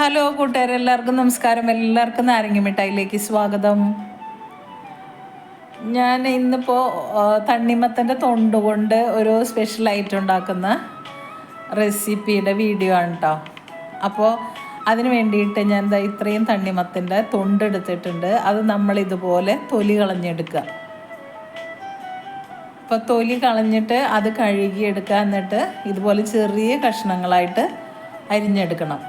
Hello കൂട്ടുകാരെ എല്ലാവർക്കും നമസ്കാരം. എല്ലാവർക്കും നാരങ്ങ മിഠായിലേക്ക് സ്വാഗതം. ഞാൻ ഇന്നിപ്പോൾ തണ്ണിമത്തന്റെ തൊണ്ട് കൊണ്ട് ഒരു സ്പെഷ്യൽ ഐറ്റം ഉണ്ടാക്കുന്ന റെസിപ്പിയുടെ വീഡിയോ ആണ് കേട്ടോ അപ്പോൾ അതിന് വേണ്ടിയിട്ട് ഞാൻ എന്താ ഇത്രയും തണ്ണിമത്തന്റെ തൊണ്ട് എടുത്തിട്ടുണ്ട്. അത് നമ്മൾ ഇതുപോലെ തൊലി കളഞ്ഞെടുക്കുക. അപ്പോൾ തൊലി കളഞ്ഞിട്ട് അത് കഴുകിയെടുക്കുക. എന്നിട്ട് ഇതുപോലെ ചെറിയ കഷ്ണങ്ങളായിട്ട് അരിഞ്ഞെടുക്കണം.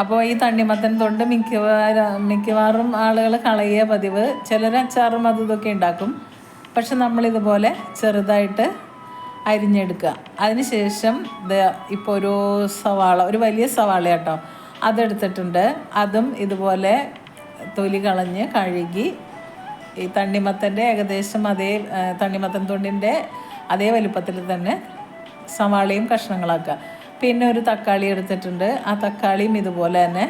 അപ്പോൾ ഈ തണ്ണിമത്തൻ തൊണ്ട് മിക്കവാറും മിക്കവാറും ആളുകൾ കളയുക പതിവ്. ചിലർ അച്ചാറും അതും ഇതൊക്കെ ഉണ്ടാക്കും. പക്ഷെ നമ്മളിതുപോലെ ചെറുതായിട്ട് അരിഞ്ഞെടുക്കുക. അതിനുശേഷം ഇത് ഇപ്പോൾ ഒരു സവാള ഒരു വലിയ സവാള കേട്ടോ. അതെടുത്തിട്ടുണ്ട്. അതും ഇതുപോലെ തൊലി കളഞ്ഞ് കഴുകി ഈ തണ്ണിമത്തന്റെ ഏകദേശം അതേ തണ്ണിമത്തൻ തൊണ്ടിന്റെ അതേ വലുപ്പത്തിൽ തന്നെ സവാളയും കഷ്ണങ്ങളാക്കുക. പിന്നെ ഒരു തക്കാളി എടുത്തിട്ടുണ്ട്. ആ തക്കാളിയും ഇതുപോലെ തന്നെ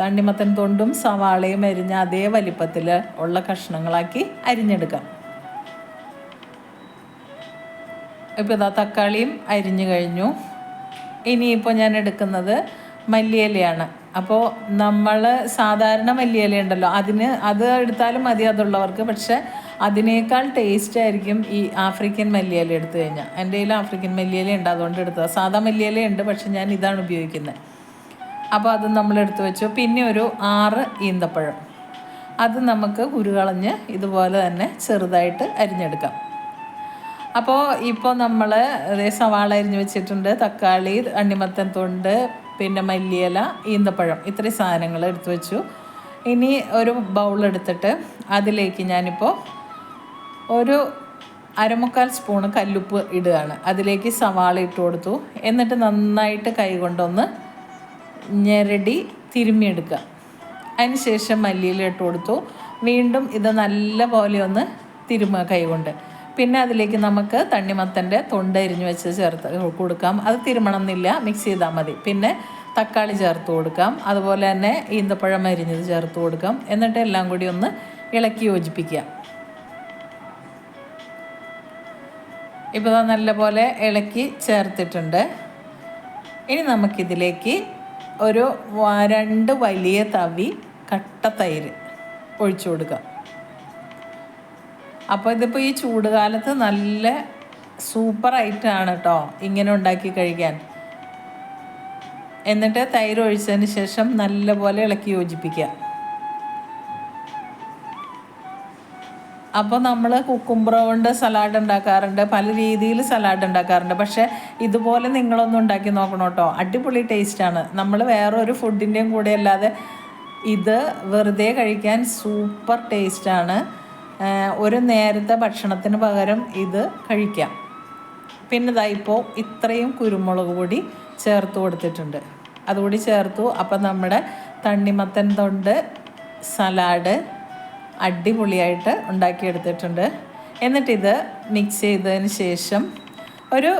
തണ്ണിമത്തൻ തൊണ്ടും സവാളയും അരിഞ്ഞ അതേ വലിപ്പത്തിൽ ഉള്ള കഷ്ണങ്ങളാക്കി അരിഞ്ഞെടുക്കാം. ഇപ്പോൾ ഇതാ തക്കാളിയും അരിഞ്ഞു കഴിഞ്ഞു. ഇനിയിപ്പോൾ ഞാൻ എടുക്കുന്നത് മല്ലിയിലയാണ്. അപ്പോൾ നമ്മൾ സാധാരണ മല്ലിയില ഉണ്ടല്ലോ അതിന് അത് എടുത്താലും മതി അതുള്ളവർക്ക്. പക്ഷെ അതിനേക്കാൾ ടേസ്റ്റ് ആയിരിക്കും ഈ ആഫ്രിക്കൻ മല്ലിയില എടുത്തു കഴിഞ്ഞാൽ എന്റെ കയ്യിൽ ആഫ്രിക്കൻ മല്ലിയില ഉണ്ട് അതുകൊണ്ട് എടുത്തത്. സാധാ മല്ലിയില ഉണ്ട് പക്ഷെ ഞാൻ ഇതാണ് ഉപയോഗിക്കുന്നത് അപ്പോൾ അത് നമ്മൾ എടുത്തു വെച്ചു. പിന്നെ ഒരു ആറ് ഈന്തപ്പഴം. അത് നമുക്ക് കുരുകളഞ്ഞ് ഇതുപോലെ തന്നെ ചെറുതായിട്ട് അരിഞ്ഞെടുക്കാം. അപ്പോൾ ഇപ്പോൾ നമ്മൾ സവാള അരിഞ്ഞ് വെച്ചിട്ടുണ്ട് തക്കാളി അണ്ണിമത്തൻ തൊണ്ട് പിന്നെ മല്ലിയില ഈന്തപ്പഴം ഇത്രയും സാധനങ്ങൾ എടുത്തു വെച്ചു. ഇനി ഒരു ബൗൾ എടുത്തിട്ട് അതിലേക്ക് ഞാനിപ്പോൾ ഒരു അരമുക്കാൽ സ്പൂണ് കല്ലുപ്പ് ഇടുകയാണ്. അതിലേക്ക് സവാള ഇട്ട് കൊടുത്തു. എന്നിട്ട് നന്നായിട്ട് കൈ കൊണ്ടൊന്ന് ഞെരടി തിരുമ്മിയെടുക്കുക അതിനുശേഷം മല്ലിയില ഇട്ട് കൊടുത്തു. വീണ്ടും ഇത് നല്ല പോലെ ഒന്ന് തിരുമുക കൈകൊണ്ട് പിന്നെ അതിലേക്ക് നമുക്ക് തണ്ണിമത്തന്റെ തൊണ്ട എരിഞ്ഞ് വെച്ച് ചേർത്ത് കൊടുക്കാം. അത് തിരുമണം എന്നില്ല മിക്സ് ചെയ്താൽ മതി. പിന്നെ തക്കാളി ചേർത്ത് കൊടുക്കാം. അതുപോലെ തന്നെ ഈന്തപ്പഴം അരിഞ്ഞത് ചേർത്ത് കൊടുക്കാം. എന്നിട്ട് എല്ലാം കൂടി ഒന്ന് ഇളക്കി യോജിപ്പിക്കുക. ഇപ്പോൾ നല്ലപോലെ ഇളക്കി ചേർത്തിട്ടുണ്ട്. ഇനി നമുക്കിതിലേക്ക് ഒരു രണ്ട് വലിയ തവി കട്ട തൈര് ഒഴിച്ചു കൊടുക്കാം. അപ്പോൾ ഇതിപ്പോൾ ഈ ചൂടുകാലത്ത് നല്ല സൂപ്പർ ഐറ്റമാണ് കേട്ടോ ഇങ്ങനെ ഉണ്ടാക്കി കഴിക്കാൻ. എന്നിട്ട് തൈര് ഒഴിച്ചതിന് ശേഷം നല്ലപോലെ ഇളക്കി യോജിപ്പിക്കുക അപ്പോൾ നമ്മൾ കുക്കുംബ്ര കൊണ്ട് സലാഡ് ഉണ്ടാക്കാറുണ്ട് പല രീതിയിൽ സലാഡ് ഉണ്ടാക്കാറുണ്ട്. പക്ഷേ ഇതുപോലെ നിങ്ങളൊന്നും ഉണ്ടാക്കി നോക്കണം കേട്ടോ. അടിപൊളി ടേസ്റ്റാണ് നമ്മൾ വേറൊരു ഫുഡിന്റെയും കൂടെ അല്ലാതെ ഇത് വെറുതെ കഴിക്കാൻ സൂപ്പർ ടേസ്റ്റാണ് ഒരു നേരത്തെ ഭക്ഷണത്തിന് പകരം ഇത് കഴിക്കാം. പിന്നെ ഇതാ ഇപ്പോൾ ഇത്രയും കുരുമുളക് പൊടി ചേർത്ത് കൊടുത്തിട്ടുണ്ട്. അതുകൂടി ചേർത്തു. അപ്പം നമ്മുടെ തണ്ണിമത്തൻ തൊണ്ട് സലാഡ് അടിപൊളിയായിട്ട് ഉണ്ടാക്കിയെടുത്തിട്ടുണ്ട്. എന്നിട്ടിത് മിക്സ് ചെയ്തതിന് ശേഷം ഒരു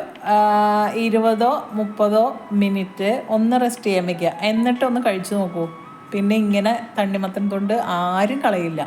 ഇരുപതോ മുപ്പതോ മിനിറ്റ് ഒന്ന് റെസ്റ്റ് ചെയ്യാൻ വയ്ക്കുക എന്നിട്ടൊന്ന് കഴിച്ചു നോക്കൂ. പിന്നെ ഇങ്ങനെ തണ്ണിമത്തൻ തൊണ്ട് ആരും കളയില്ല.